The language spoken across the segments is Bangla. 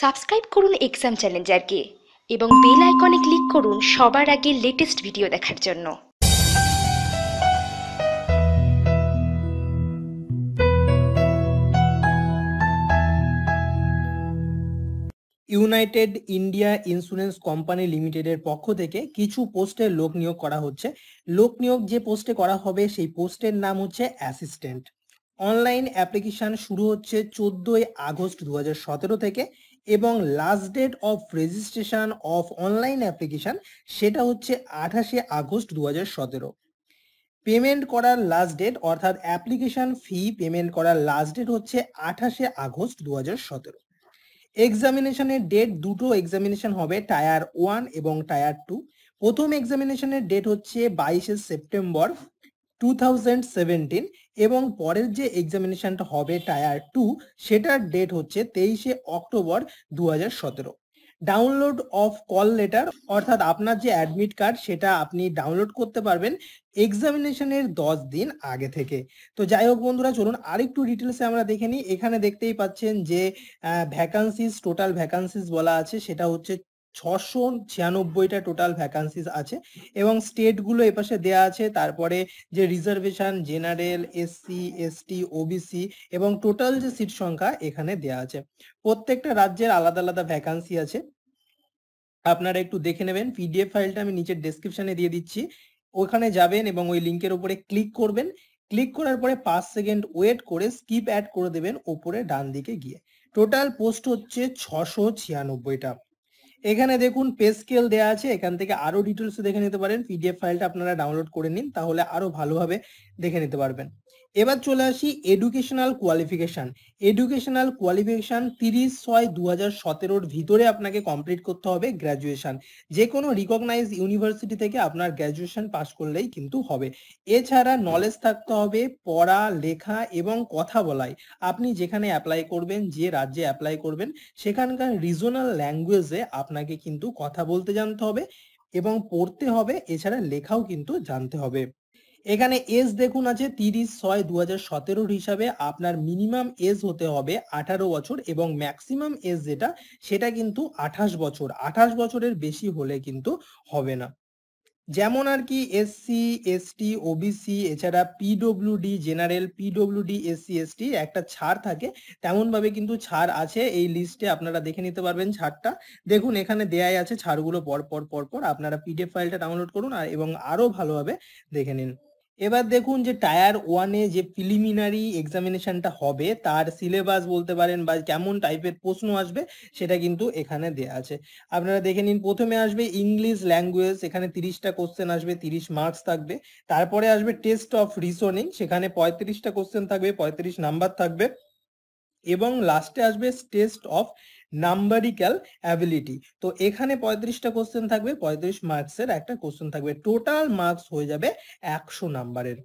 সাবস্ক্রাইব করুন এক্সাম চ্যালেঞ্জারকে এবং বেল আইকনে ক্লিক করুন সবার আগে লেটেস্ট ভিডিও দেখার জন্য। ইউনাইটেড ইন্ডিয়া ইন্স্যুরেন্স কোম্পানি লিমিটেডের পক্ষ থেকে কিছু পোস্টে লোক নিয়োগ করা হচ্ছে। লোক নিয়োগ যে পোস্টে করা হবে সেই পোস্টের নাম হচ্ছে অ্যাসিস্ট্যান্ট। অনলাইন অ্যাপ্লিকেশন শুরু হচ্ছে চোদ্দোই আগস্ট দু হাজার সতেরো থেকে এবং last date of registration of online application সেটা হচ্ছে আঠাশে আগস্ট দু হাজার সতেরো। পেমেন্ট করার লাস্ট ডেট অর্থাৎ অ্যাপ্লিকেশন ফি পেমেন্ট করার লাস্ট ডেট হচ্ছে আঠাশে আগস্ট দু হাজার সতেরো এক্সামিনেশনের ডেট দুটো এক্সামিনেশন হবে টায়ার ওয়ান এবং টায়ার টু প্রথম এক্সামিনেশনের ডেট হচ্ছে বাইশে সেপ্টেম্বর টু এবং পরের যে এক্সামিনেশনটা হবে টায়ার টু সেটার ডেট হচ্ছে তেইশে অক্টোবর দু হাজার সতেরো। ডাউনলোড অফ কল লেটার অর্থাৎ আপনার যে অ্যাডমিট কার্ড সেটা আপনি ডাউনলোড করতে পারবেন এক্সামিনেশনের দশ দিন আগে থেকে। তো যাই হোক বন্ধুরা, চলুন আরেকটু ডিটেলসে আমরা দেখে নিই। এখানে দেখতেই পাচ্ছেন যে ভ্যাকান্সিস টোটাল ভ্যাকান্সিস বলা আছে। সেটা হচ্ছে ছশো ছিয়ানব্বইটা টোটাল ভ্যাকান্সিস আছে এবং স্টেটগুলো এপাশে দেয়া আছে, তারপরে যে reservation general SC ST OBC এবং টোটাল যে সিট সংখ্যা এখানে দেয়া আছে। প্রত্যেকটা রাজ্যের আলাদা আলাদা ভ্যাকান্সি আছে। আপনারা একটু দেখে নেবেন পিডিএফ ফাইলটা আমি নিচের ডেসক্রিপশনে দিয়ে দিচ্ছি। ওখানে যাবেন এবং ওই লিঙ্কের উপরে ক্লিক করবেন। ক্লিক করার পরে পাঁচ সেকেন্ড ওয়েট করে স্কিপ অ্যাড করে দেবেন ওপরে ডান দিকে গিয়ে। টোটাল পোস্ট হচ্ছে ছশো ছিয়ানব্বইটা। এখানে দেখুন পে স্কেল দেওয়া আছে, এখান থেকে আরও ডিটেলস দেখে নিতে পারেন। পিডিএফ ফাইলটা আপনারা ডাউনলোড করে নিন, তাহলে আরও ভালোভাবে দেখে নিতে পারবেন। এবার চলে আসি এডুকেশনাল কোয়ালিফিকেশান এডুকেশনাল কোয়ালিফিকেশান তিরিশ ছয় দু হাজার সতেরোর ভিতরে আপনাকে কমপ্লিট করতে হবে গ্র্যাজুয়েশান যে কোনো রিকগনাইজ ইউনিভার্সিটি থেকে আপনার গ্র্যাজুয়েশান পাস করলেই কিন্তু হবে। এছাড়া নলেজ থাকতে হবে পড়া, লেখা এবং কথা বলায়। আপনি যেখানে অ্যাপ্লাই করবেন, যে রাজ্যে অ্যাপ্লাই করবেন, সেখানকার রিজনাল ল্যাঙ্গুয়েজে আপনাকে কিন্তু কথা বলতে জানতে হবে এবং পড়তে হবে। এছাড়া লেখাও কিন্তু জানতে হবে। এখানে এজ দেখুন আছে তিরিশ ছয় দু হাজার সতেরোর হিসাবে আপনার মিনিমাম এজ হতে হবে আঠারো বছর এবং ম্যাক্সিমাম এজ যেটা, সেটা কিন্তু আঠাশ বছর। আঠাশ বছরের বেশি হলে কিন্তু হবে না। যেমন আর কি এসসি এসটি ওবিসি এছাড়া PWD general PWD SC ST একটা ছাড় থাকে তেমন ভাবে কিন্তু ছাড় আছে। এই লিস্টে আপনারা দেখে নিতে পারবেন ছাড়টা। দেখুন এখানে দেয়াই আছে ছাড়গুলো পর পর পর পর। আপনারা পিডিএফ ফাইলটা ডাউনলোড করুন আর এবং আরও ভালোভাবে দেখে নিন। এবার দেখুন যে টায়ার ওয়ানে যে প্রিলিমিনারি এক্সামিনেশনটা হবে, তার সিলেবাস বলতে পারেন বা কেমন টাইপের প্রশ্ন আসবে, সেটা কিন্তু এখানে দেয়া আছে। আপনারা দেখে নিন, প্রথমে আসবে ইংলিশ ল্যাঙ্গুয়েজ এখানে তিরিশটা কোশ্চেন আসবে, তিরিশ মার্কস থাকবে। তারপরে আসবে টেস্ট অফ রিসনিং সেখানে পঁয়ত্রিশটা কোশ্চেন থাকবে, পঁয়ত্রিশ নাম্বার থাকবে। এবং লাস্টে আসবে টেস্ট অফ নাম্বারিক্যাল অ্যাবিলিটি তো এখানে পঁয়ত্রিশটা কোশ্চেন থাকবে, পঁয়ত্রিশ মার্কসের একটা কোশ্চেন থাকবে। টোটাল মার্কস হয়ে যাবে একশো নাম্বারের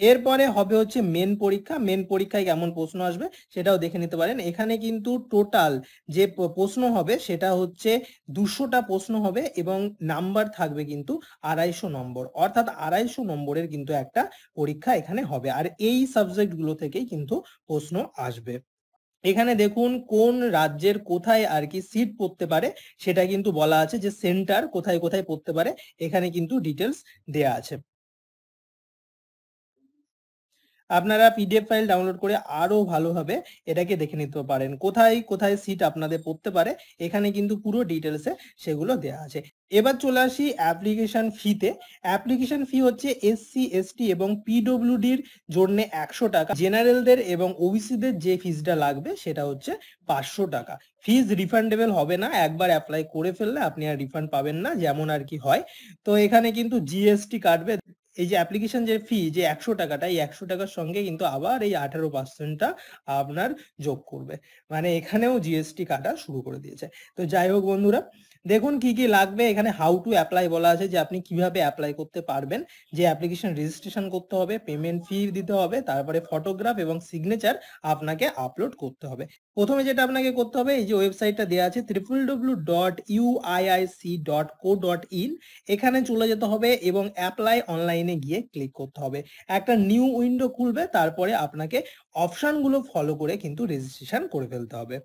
এরপরে হবে হচ্ছে মেন পরীক্ষা। মেন পরীক্ষায় কেমন প্রশ্ন আসবে সেটাও দেখে নিতে পারেন। এখানে কিন্তু টোটাল যে প্রশ্ন হবে সেটা হচ্ছে দুশোটা প্রশ্ন হবে এবং নাম্বার থাকবে কিন্তু আড়াইশো নম্বর অর্থাৎ আড়াইশো নম্বরের কিন্তু একটা পরীক্ষা এখানে হবে। আর এই সাবজেক্টগুলো থেকেই কিন্তু প্রশ্ন আসবে। এখানে দেখুন কোন রাজ্যের কোথায় আর কি সিট পড়তে পারে, সেটা কিন্তু বলা আছে যে সেন্টার কোথায় কোথায় পড়তে পারে, এখানে কিন্তু ডিটেলস দেয়া আছে। আপনারা পিডিএফ ফাইল ডাউনলোড করে আরও ভালোভাবে এটাকে দেখে নিতে পারেন। কোথায় কোথায় সিট আপনাদের পড়তে পারে, এখানে কিন্তু পুরো ডিটেলসে সেগুলো দেওয়া আছে। এবার চলে আসি অ্যাপ্লিকেশন ফিতে অ্যাপ্লিকেশন ফি হচ্ছে এসসি এসটি এবং পিডব্লিউডির জন্য একশো টাকা। জেনারেলদের এবং ওবিসিদের যে ফিজটা লাগবে সেটা হচ্ছে পাঁচশো টাকা। ফিজ রিফান্ডেবল হবে না, একবার অ্যাপ্লাই করে ফেললে আপনি আর রিফান্ড পাবেন না, যেমন আর কি হয়। তো এখানে কিন্তু জিএসটি কাটবে। এই যে অ্যাপ্লিকেশন যে ফি যে একশো টাকাটা, এই একশো টাকার সঙ্গে কিন্তু আবার এই আঠারো পার্সেন্টটা আপনার যোগ করবে। মানে এখানেও জিএসটি কাটা শুরু করে দিয়েছে। তো যাই হোক বন্ধুরা, দেখুন কি কি লাগবে। এখানে হাউ টু অ্যাপ্লাই বলা আছে যে আপনি কীভাবে অ্যাপ্লাই করতে পারবেন। যে অ্যাপ্লিকেশন রেজিস্ট্রেশন করতে হবে পেমেন্ট ফি দিতে হবে, তারপরে ফটোগ্রাফ এবং সিগনেচার আপনাকে আপলোড করতে হবে। প্রথমে যেটা আপনাকে করতে হবে, এই যে ওয়েবসাইটটা দেওয়া আছে triple W dot UIIC dot co dot in এখানে চলে যেতে হবে এবং অ্যাপ্লাই অনলাইনে গিয়ে ক্লিক করতে হবে। একটা নিউ উইন্ডো খুলবে, তারপরে আপনাকে অপশানগুলো ফলো করে কিন্তু রেজিস্ট্রেশন করে ফেলতে হবে।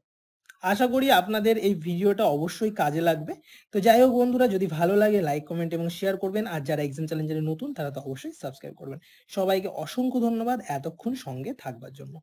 আশা করি আপনাদের এই ভিডিওটা অবশ্যই কাজে লাগবে। তো যাই হোক বন্ধুরা, যদি ভালো লাগে লাইক কমেন্ট এবং শেয়ার করবেন। আর যারা এক্সাম চ্যালেঞ্জারে নতুন, তারা তো অবশ্যই সাবস্ক্রাইব করবেন। সবাইকে অসংখ্য ধন্যবাদ। এতক্ষণ সঙ্গে থাকবার জন্য।